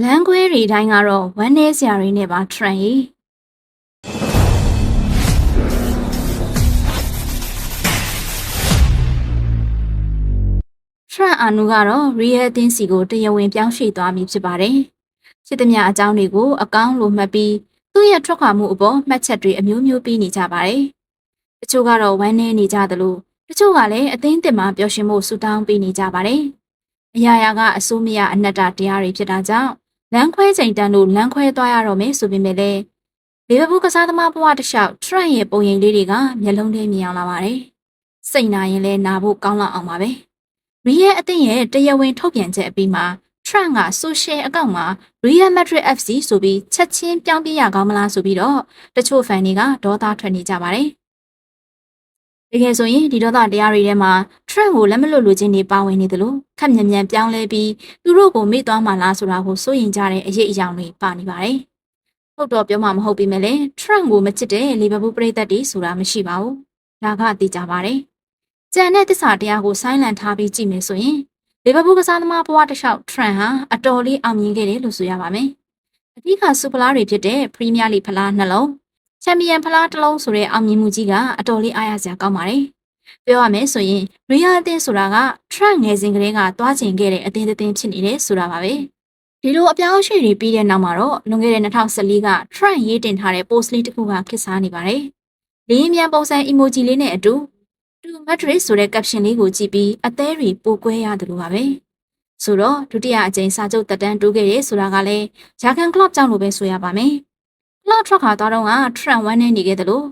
လမ်းခွဲတွေတိုင်းကတော့ဝမ်းနေစရာတွေနဲ့ပါ trend ရေထရန့်အာနူကတော့ real အသင်းစီကိုတရားဝင်ပြောင်းရွှေ့သွားပြီဖြစ်ပါတယ်။ဖြစ်သမျှအကြောင်းတွေကိုအကောင်းလို့မှတ်ပြီးသူ့ရဲ့ထွက်ခွာမှုအပေါ်မှတ်ချက်တွေအမျိုးမျိုးပေးနေကြပါတယ်။တချို့ကတော့ဝမ်းနေနေကြသလိုတချို့ကလည်းအသင်းတင်မှာပျော်ရွှင်မှုဆူတောင်းပေးနေကြပါတယ်။အရာရာကအစိုးမရအနတ္တတရားတွေဖြစ်တာကြောင့် လမ်းခွဲချိန်တန်းတို့လမ်းခွဲသွားရတော့မယ်ဆိုပေမဲ့လည်းလီဗာပူးကစားသမားဘဝတစ်လျှောက်ထရန့်ရဲ့ပုံရိပ်လေးတွေကမျက်လုံးထဲမြင်အောင်လာပါတယ်။စိတ်နာရင်လည်းနာဖို့ကောင်းလောက်အောင်ပါပဲ။ Real အသင်းရဲ့တရားဝင်ထုတ်ပြန်ချက်အပြီးမှာ Trump က social အကောင့်မှာ Real Madrid FC ဆိုပြီးချက်ချင်းပြောင်းပြရကောင်းမလားဆိုပြီးတော့တချို့ fan တွေကဒေါသထွက်နေကြပါတယ်။ တကယ်ဆိုရင်ဒီဒေါသတရားတွေထဲမှာ Trump ကိုလက်မလွတ်လူချင်းတွေပါဝင်နေတယ်လို့ခက်မြန်မြန်ပြောင်းလဲပြီးသူတို့ကိုမေ့သွားမှလားဆိုတာကိုစိုးရင်ကြတဲ့အရေးအယောင်တွေပါနေပါတယ်။ဟုတ်တော့ပြောမှမဟုတ်ပြီမဲ့လေ Trump ကိုမချစ်တဲ့လီဗာပူးပရိသတ်တွေဆိုတာမရှိပါဘူး။ဒါကသိကြပါတယ်။ကြံတဲ့တစ္ဆာတရားကိုဆိုင်းလန့်ထားပြီးကြည့်မယ်ဆိုရင်လီဗာပူးကစားသမားဘဝတစ်လျှောက် Trent ဟာအတော်လေးအောင်မြင်ခဲ့တယ်လို့ဆိုရပါမယ်။အဓိကစူဖလားတွေဖြစ်တဲ့ Premier League ဖလားနှလုံး ချန်ပီယံဖလားတစ်လုံးဆိုတဲ့အောင်မြင်မှုကြီးကအတော်လေးအားရစရာကောင်းပါတယ်။ပြောရမယ်ဆိုရင် Real အသင်းဆိုတာက Trent ငယ်စဉ်ကတည်းကသွားကျင်ခဲ့တဲ့အသင်းတစ်သင်းဖြစ်နေတယ်ဆိုတာပါပဲ။ဒီလိုအပြောင်းအရွှေ့တွေပြီးတဲ့နောက်မှာတော့လွန်ခဲ့တဲ့2014က Trent ရေးတင်ထားတဲ့ post လေးတစ်ခုကခစ်စားနေပါတယ်။လေးမြန်ပုံစံ emoji လေးနဲ့အတူတူမက်ဒရစ်ဆိုတဲ့ caption လေးကိုကြည့်ပြီးအသေးတွေပိုကွဲရတယ်လို့ပါပဲ။ဆိုတော့ဒုတိယအကြိမ်စာချုပ်တက်တန်းတိုးခဲ့ရဲဆိုတာကလည်းဂျာကန်ကလော့ကြောင့်လို့ပဲဆိုရပါမယ်။က လော့ထွက်ခါသွားတော့ကထရန်ဝမ်းနေနေခဲ့တယ်လို့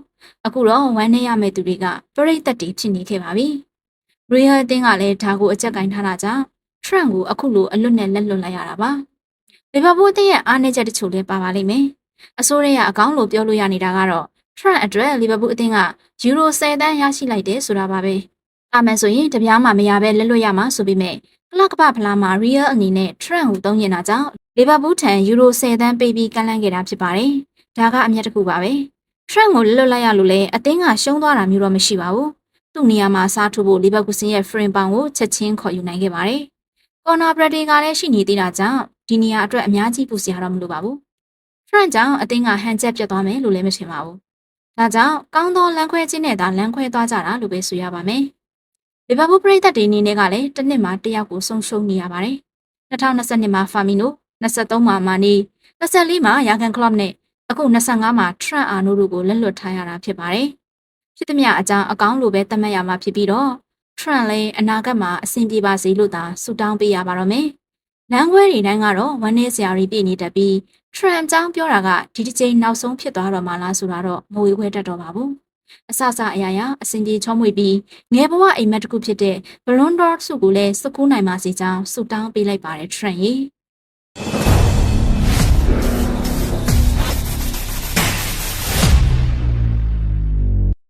အခုတော့ဝမ်းနေရမယ့်သူတွေကပြိတ်သက်တီဖြစ်နေခဲ့ပါပြီ။ Real အတင်းကလည်းဒါကိုအကြက်ကင်ထားတာကြောင့်ထရန်ကိုအခုလိုအလွတ်နဲ့လက်လွတ်လိုက်ရတာပါ။လီဗာပူးအသင်းရဲ့အားနည်းချက်တချို့လည်းပါပါလိမ့်မယ်။အစိုးရရဲ့အကောင်းလို့ပြောလို့ရနေတာကတော့ Trent အတွက်လီဗာပူးအသင်းကယူရို10တန်းရရှိလိုက်တယ်ဆိုတာပါပဲ။အမှန်ဆိုရင်တပြားမှမရပဲလက်လွတ်ရမှာဆိုပေမဲ့ကလပ်ကပဖလားမှာ Real အနေနဲ့ Trent ကိုသုံးရင်တာကြောင့်လီဗာပူးထံယူရို10တန်းပေးပြီးကမ်းလှမ်းခဲ့တာဖြစ်ပါတယ်။ ဒါကအမျက်တစ်ခုပါပဲ။ Trent ကိုလက်လွတ်လိုက်ရလို့လဲအသင်းကရှုံးသွားတာမျိုးတော့မရှိပါဘူး။သူ့နေရာမှာစားထိုးဖို့လီဗာပူးစင်ရဲ့ frame ပေါင်ကိုချက်ချင်းခေါ်ယူနိုင်ခဲ့ပါတယ်။ Corner Brady ကလည်းရှိနေသေးတာကြောင့်ဒီနေရာအတွက်အများကြီးပူစရာတော့မလိုပါဘူး။ Trent ကြောင့်အသင်းကဟန်ချက်ပြတ်သွားမယ်လို့လည်းမထင်ပါဘူး။ဒါကြောင့်ကောင်းသောလမ်းခွဲခြင်းနဲ့သာလမ်းခွဲသွားကြတာလို့ပဲဆိုရပါမယ်။လီဗာပူးပရိသတ်တွေအနေနဲ့ကလည်းတစ်နှစ်မှာတစ်ယောက်ကိုဆုံးရှုံးနေရပါတယ်။2022မှာဖာမီနို23မှာမာနီ24မှာယာကန်ကလော့နဲ့ အခု25မှာထရန့်အာနိုတို့ကိုလက်လွတ်ထားရတာဖြစ်ပါတယ်။ဖြစ်သမျှအကြောင်းအကောင်းလိုပဲသတ်မှတ်ရမှာဖြစ်ပြီးတော့ထရန့်လည်းအနာဂတ်မှာအဆင်ပြေပါစေလို့သာဆုတောင်းပေးရပါတော့မယ်။လမ်းခွဲတွေတိုင်းကတော့ဝမ်းနည်းစရာတွေပြည့်နေတတ်ပြီးထရန့်အကြောင်းပြောတာကဒီတစ်ချိန်နောက်ဆုံးဖြစ်သွားတော့မှလားဆိုတာတော့မဝေခွဲတတ်တော့ပါဘူး။အဆအဆအရာရာအစင်ပြေချောမွေ့ပြီးငယ်ဘဝအိမ်မက်တစ်ခုဖြစ်တဲ့ဘလွန်ဒေါဆုကိုလည်းစကူးနိုင်ပါစေကြောင်းဆုတောင်းပေးလိုက်ပါတယ်ထရန့်ရေ။